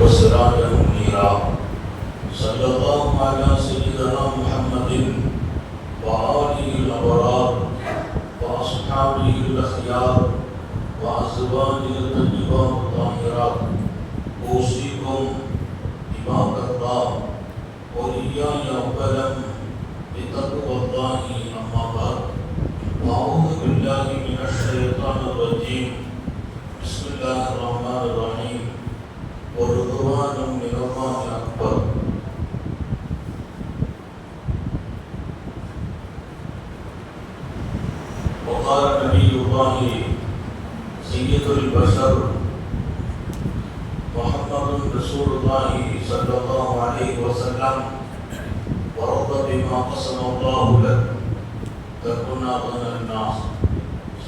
وسراجا منيرا صلى الله على سيدنا محمد وآله الأبرار وأصحابه الأخيار وأزواجه الطيبات الطاهرات أوصيكم عباد الله وإياي أولا بتقوى الله أما بعد. أعوذ بالله من الشيطان الرجيم بسم الله الرحمن الرحيم ورضوان من الله أكبر. وقال نبي الله سيد البشر محمد رسول الله صلى الله عليه وسلم ورضى بما قسم الله لك تكون أغنى الناس.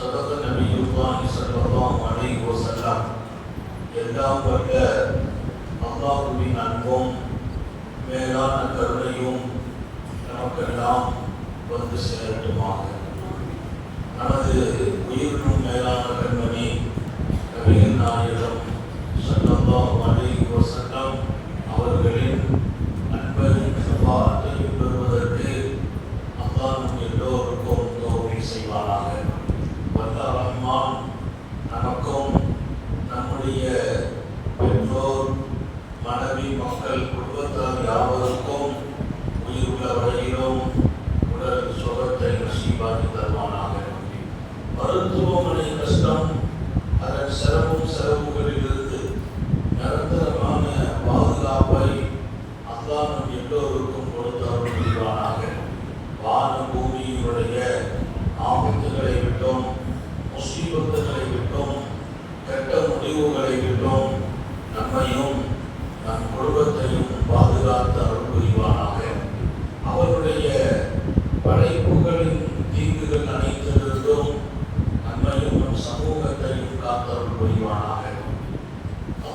صدق نبي الله صلى الله எல்லாம் கொண்ட அல்லாஹுவின் அன்பும் மேலான கருணையும் நமக்கெல்லாம் வந்து சேரட்டுமாக. நமது உயிரினும் மேலான கண்மணி கவிஞர் நாயிடம் மக்கள் குடும்பத்தார் யாவருக்கும்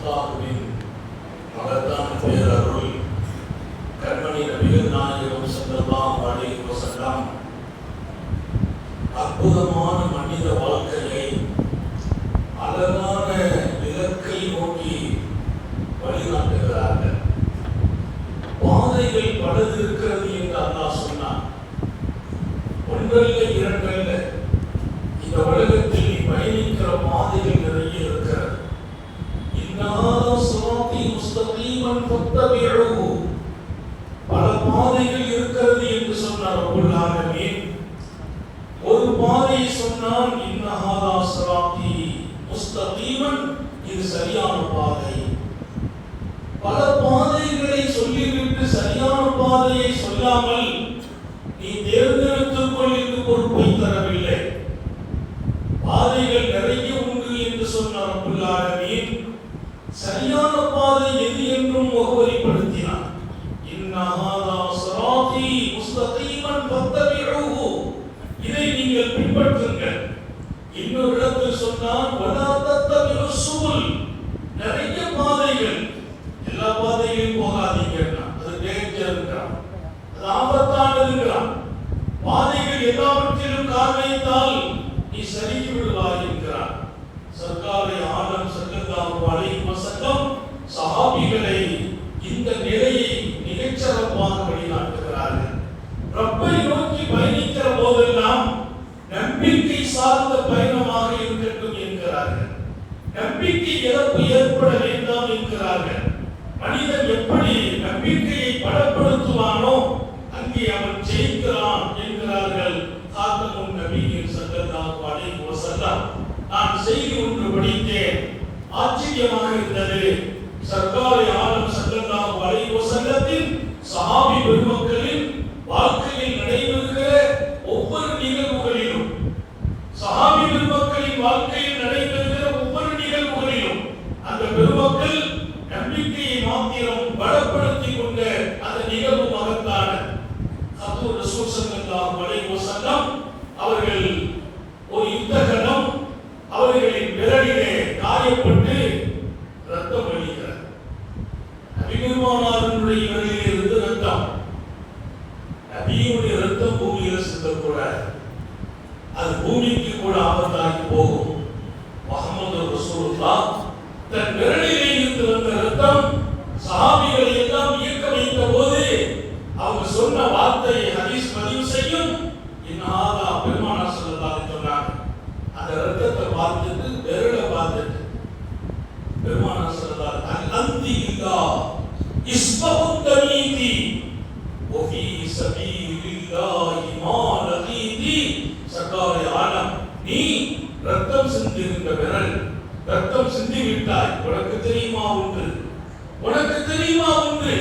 அல்லாஹுவின் மகத்தான பேரருள் கண்மணி நபிகள் நாயகம் அற்புதமான மனித வாழ்க்கையை அழகான இலக்கை நோக்கி வழிகாட்டுகிறார்கள். பாதைகள் பலது இருக்கிறது என்று அல்லாஹ் சொன்னார் ஒன்றில் இரண்டு இந்த உலகத்தில் நீ பயணிக்கிற பாதைகள் நிறைய இருக்கிறது இன்னாத சிராத்தி முத்தமிழும். பல பாதைகள் இருக்கிறது என்று சொன்னார் ரப்பல் ஒரு பாதையை சொன்னால் இன்னஹாதா முஸ்தகீமன் இது சரியான பாதை. பல பாதைகளை சொல்லிவிட்டு சரியான பாதையை சொல்லாமல் நீ தேர்ந்தெடுத்துக் கொள் என்று பொறுப்பை தரவில்லை. பாதைகள் நிறைய உண்டு என்று சொன்னார் ரப்பல் சரியான என்றும் முகவரிப்படுத்தினார் இதை நீங்கள் பின்பற்றுங்கள். இன்னொரு இடத்தில் சொன்னால் நிறைய பாதைகள். எல்லா பாதைகளையும் போகாதீங்க அது டேஞ்சர்ங்கிறான் அது ஆபத்தானதுங்கிறான் பாதைகள் எல்லாவற்றிலும் காரணத்தால் நீ சரிந்து விடுவாய் என்கிறார். சர்க்காரை ஆலம் சல்லல்லாஹு விட்டு விட்டாய் உனக்கு தெரியுமா ஒன்று? உனக்கு தெரியுமா ஒன்று?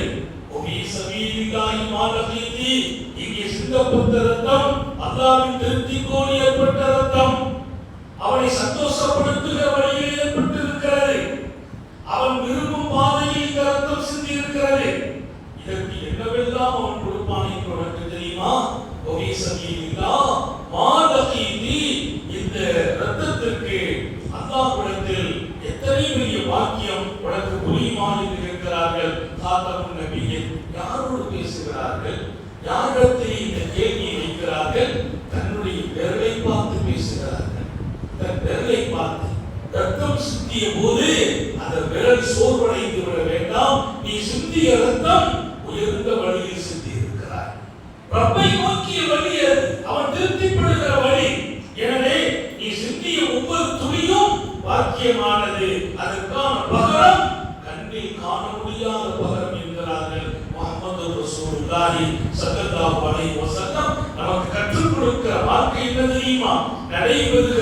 இங்கே சிங்கப்பட்ட ரத்தம் அல்லாவின் திருப்திக்கோடு ரத்தம். அவனை சந்தோஷப்படுத்துகிற வழியில் ஏற்பட்டிருக்கிறது. அவன் விரும்பும் பாதையில் ரத்தம் சிந்தி இருக்கிறது இதற்கு என்னவெல்லாம் அவன் கொடுப்பான் உனக்கு தெரியுமா? ஒரே சமீபா மாதகீதி இந்த ரத்தத்திற்கு அல்லாஹ் காத்தமும் நபியை யாரோடு பேசுகிறார்கள்? யாரிடத்தில் இந்த கேள்வியை வைக்கிறார்கள் தன்னுடைய விரலை பார்த்து பேசுகிறார்கள். தன் விரலை பார்த்து ரத்தம் சிந்திய போது அந்த விரல் சோர்வடைந்து விட வேண்டாம். நீ சிந்திய ரத்தம் நடைபெறுகிற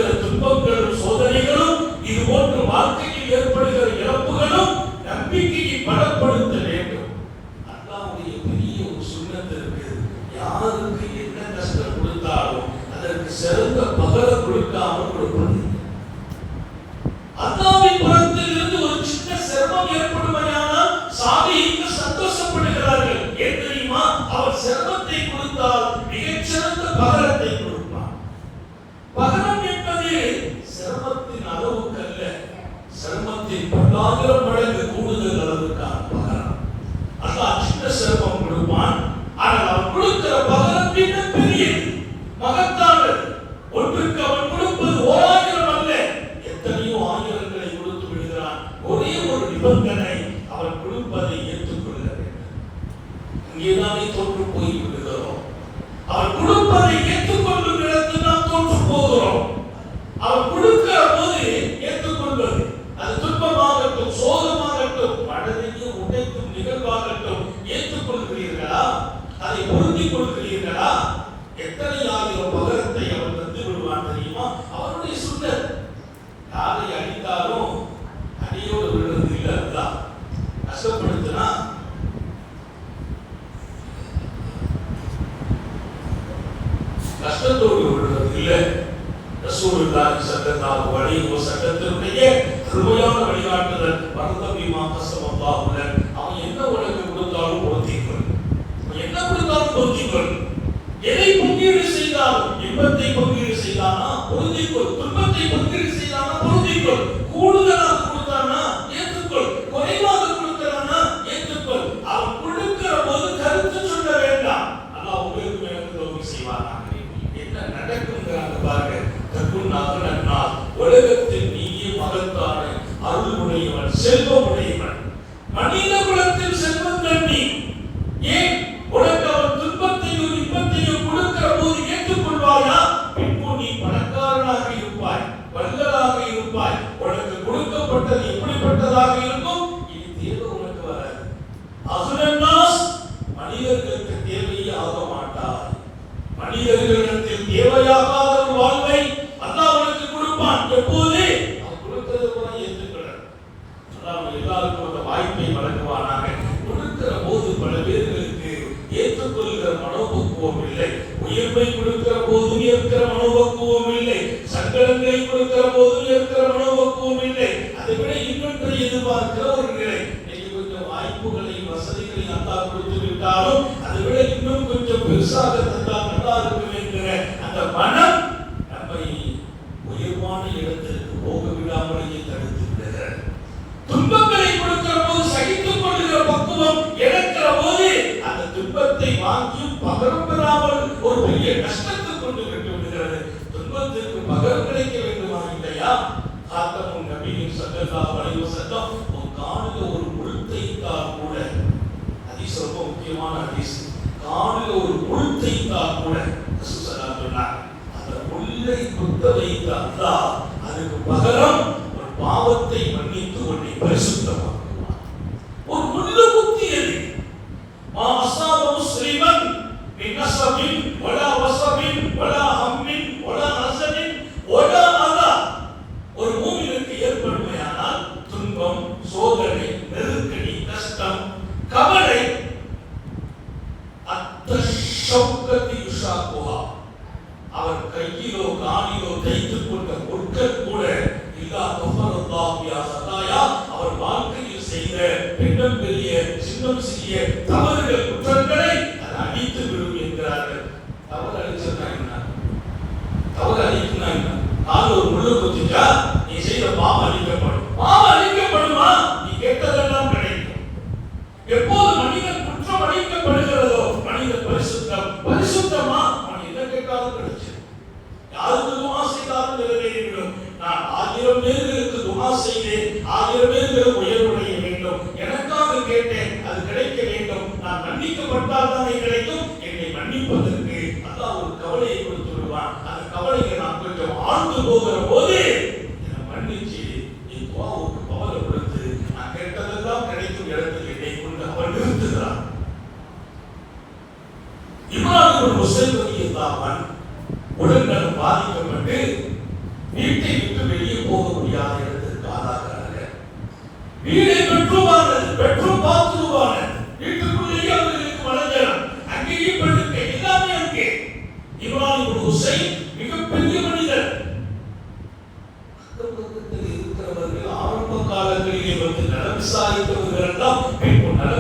வழி வழியுவ சட்டத்திற்குரிய கிருபையான வழிகாட்டுதல். பரதவி மாசம் அல்லாஹுல அவன் என்ன உனக்கு கொடுத்தாலும் பொருத்திக்கொள் என்ன கொடுத்தாலும் பொருத்திக்கொள் எதை பங்கீடு செய்தாலும் இன்பத்தை பங்கீடு செய்தானா? பொருத்திக்கொள் துன்பத்தை பங்கீடு விருப்பமான இடத்திற்கு போக விடாமலேயே தடுத்து துன்பங்களை கொடுக்கிற போது சகித்துக் கொள்கிற பக்குவம் இழக்கிற போது அந்த துன்பத்தை வாங்கி பகரம் பெறாமல் ஒரு பெரிய கஷ்டத்தை ஆபத்தை செய்து ஆகியோருமே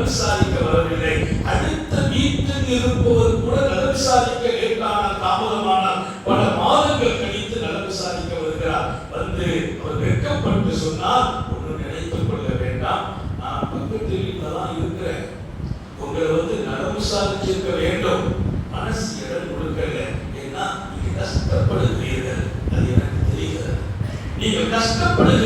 விசாரிக்க வரவில்லை அடுத்த வீட்டில் இருப்பவர் கூட நல விசாரிக்க லேட்டானால் தாமதமான பல மாதங்கள் கழித்து நல விசாரிக்க வருகிறார். வந்து அவர் வெட்கப்பட்டு சொன்னால் ஒன்று நினைத்துக் கொள்ள வேண்டாம். நான் பக்கத்து வீட்டில் இருக்கிறேன். உங்களை வந்து நல விசாரிச்சிருக்க வேண்டும். மனசு இடம் கொடுக்கல. ஏன்னா நீங்க கஷ்டப்படுகிறீர்கள். அது எனக்கு தெரிகிறது. நீங்கள் கஷ்டப்படுகிறீர்கள்.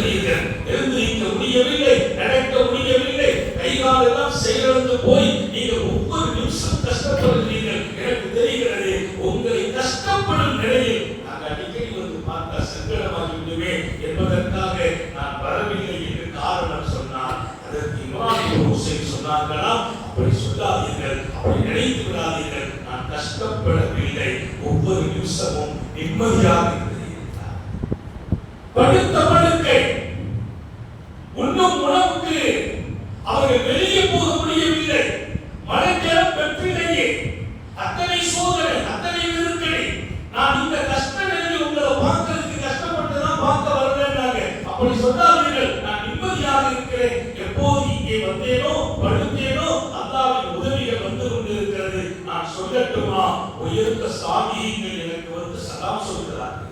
அல்லாஹ் சொல்கிறார்கள்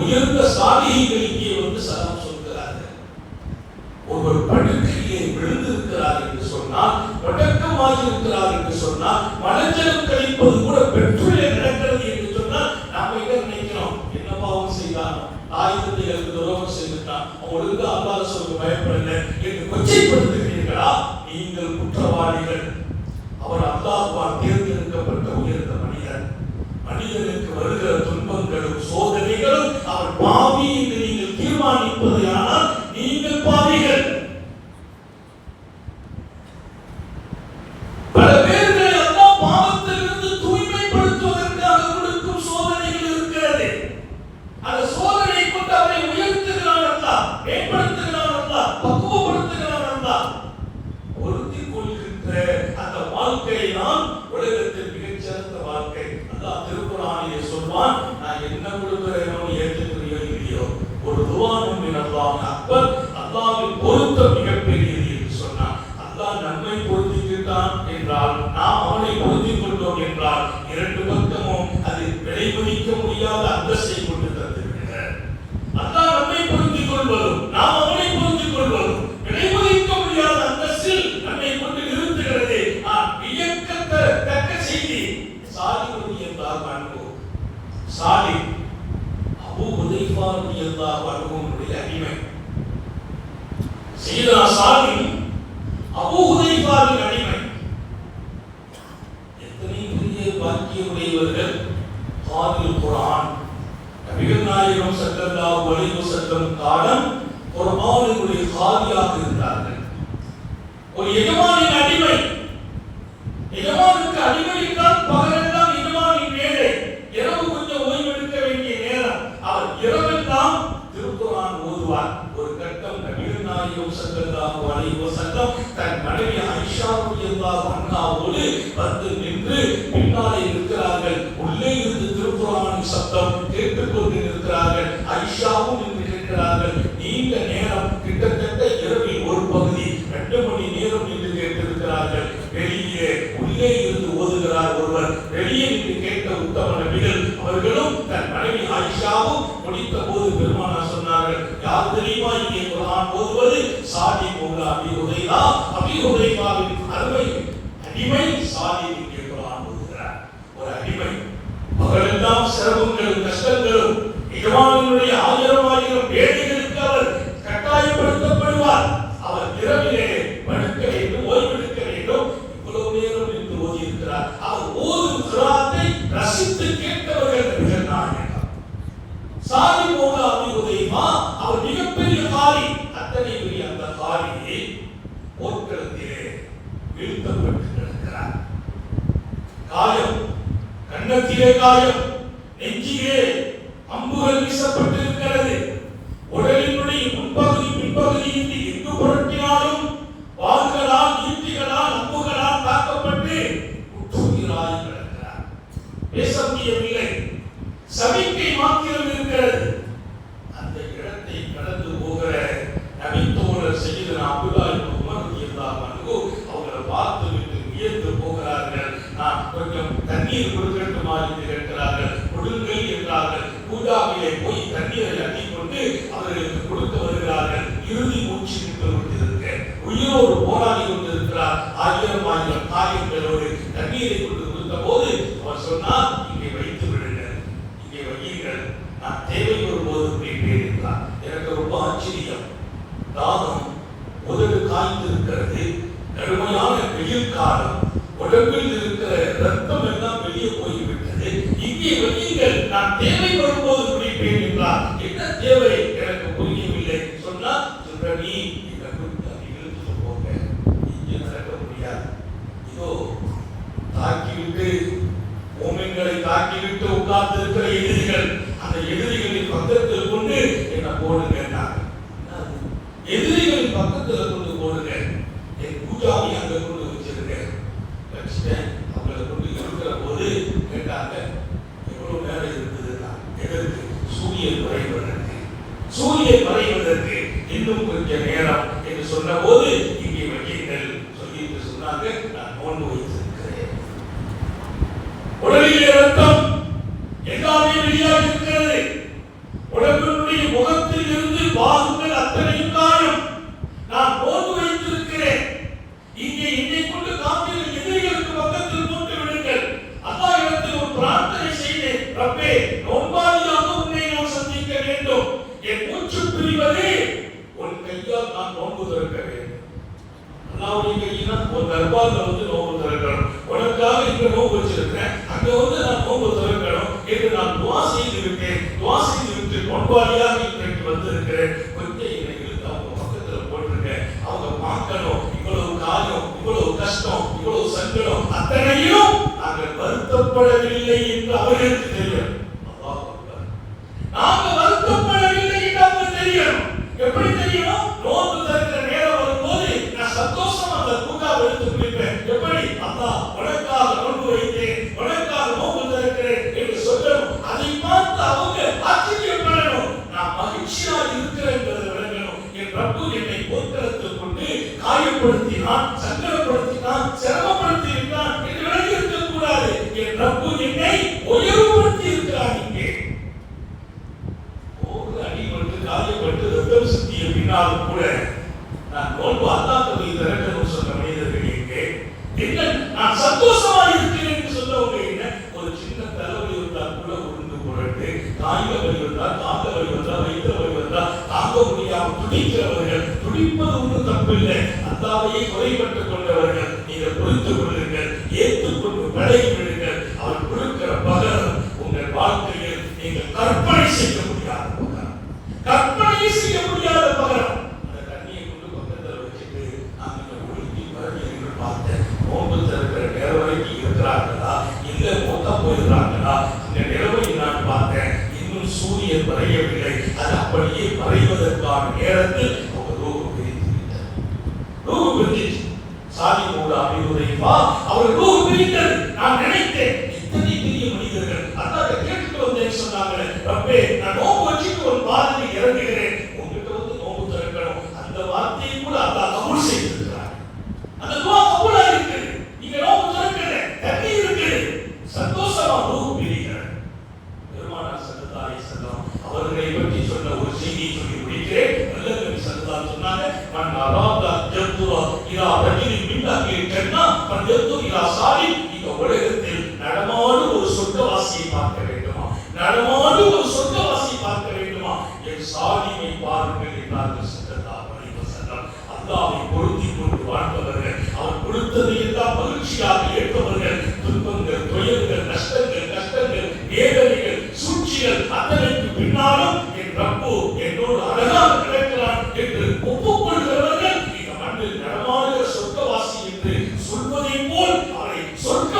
உயர்ந்த சாதிகளுக்கே வந்து சலாம் சொல்கிறார்கள். ஒருவர் படுக்கையிலே விழுந்திருக்கிறார் என்று சொன்னால் வடக்கமாக இருக்கிறார் என்று சொன்னால் மலஜலம் கழிப்பது கூட பெற்றுள்ள நடக்கிறது என்று சொன்னால் நாம என்ன நினைக்கிறோம்? என்ன பாவம் செய்தானோ? தாய் தந்தைகளுக்கு துரோகம் செய்துட்டான். அவங்களுக்கு அல்லாத சொல்ல பயப்படல என்று கொச்சைப்படுத்த சாலிக் என்பார் பண்பு அடிமை. சையதுனா சாலிக் அபு அடிமை. எத்தனை பெரிய பாக்கியமுடையவர்கள்? ஹாதில் குரான் நபிகள் நாயகம் சல்லல்லாஹு அலைஹி வஸல்லம் காலம் குர்ஆனுடைய ஹாதியாக ஒரு எஜமானின் அடிமை. எஜமானுக்கு அடிமை என்றால் சொல்லலாம் வலைவசந்தம் தன் மனைவி ஐஷா உயர்ந்தால் Hallelujah. தண்ணீர் கொடுக்கட்டுமா என்று கேட்கிறார்கள் கொடுங்கள் என்றார்கள். பூஜாவிலே போய் தண்ணீரை அள்ளிக்கொண்டு அவர்களுக்கு கொடுத்து வருகிறார்கள். இறுதி மூச்சு நின்று கொண்டிருக்க. உயிரோடு போராடி கொண்டிருக்கிறார். ஆயிரம் ஆயிரம் காரியங்களோடு தண்ணீரை கொண்டு கொடுத்த போது அவர் சொன்னார் தாக்கிவிட்டு ஓமின்களை தாக்கிவிட்டு உட்கார்ந்து இருக்கிற எதிரிகள் அந்த எதிரிகளின் பக்கத்தில் கொண்டு என்ன போடுங்க எதிரிகளின் பக்கத்தில் கொண்டு ரப்பே நோம்பாளியாக உன்னை நான் சந்திக்க வேண்டும். என் மூச்சு பிரிவதே உன் கையால் நான் நோன்பு திறக்க வேண்டும். அல்லாவுடைய கையினால் ஒரு தர்பார் உட்படவில்லை என்று அவர்களுக்கு தெரியும். நடத்தை சொற்ப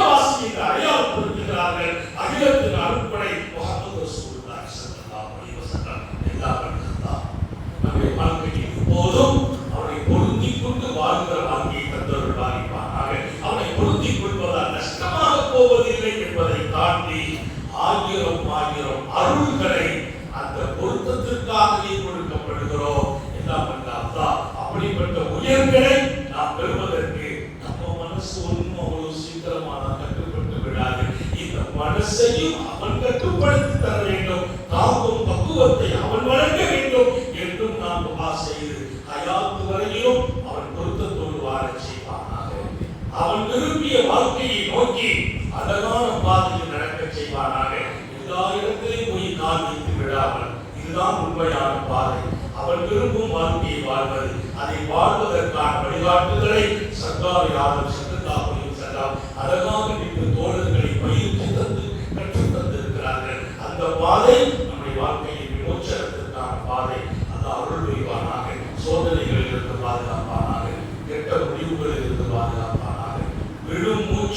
அவன் திரும்பிய வாழ்க்கையை நோக்கி அழகான பாதையில் நடக்க செய்வானாக. எல்லா இடத்திலையும் போய் கால் வைத்து விடாமல் இதுதான் உண்மையான பாதை. அவன் விரும்பும் வாழ்க்கையை வாழ்வது அதை வாழ்வதற்கான வழிகாட்டுதலை சர்தார் யாதவ் சத்துதாபுரியும் செல்லாம் அழகாக நின்று தோழர்களை பயிற்சி தந்து கற்றுத் தந்திருக்கிறார்கள். அந்த பாதை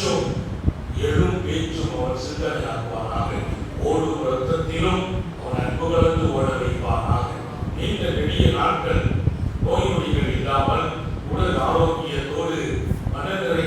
பேச்சும் எழும் பேச்சும் அவன் சிந்தனையாக்குவானாக. ஓடும் ரத்தத்திலும் அவன் அன்பு கலந்து ஓட வைப்பானாக. நீண்ட நெடிய நாட்கள் நோய் நொடிகள் இல்லாமல் உடல் ஆரோக்கியத்தோடு மனநிறை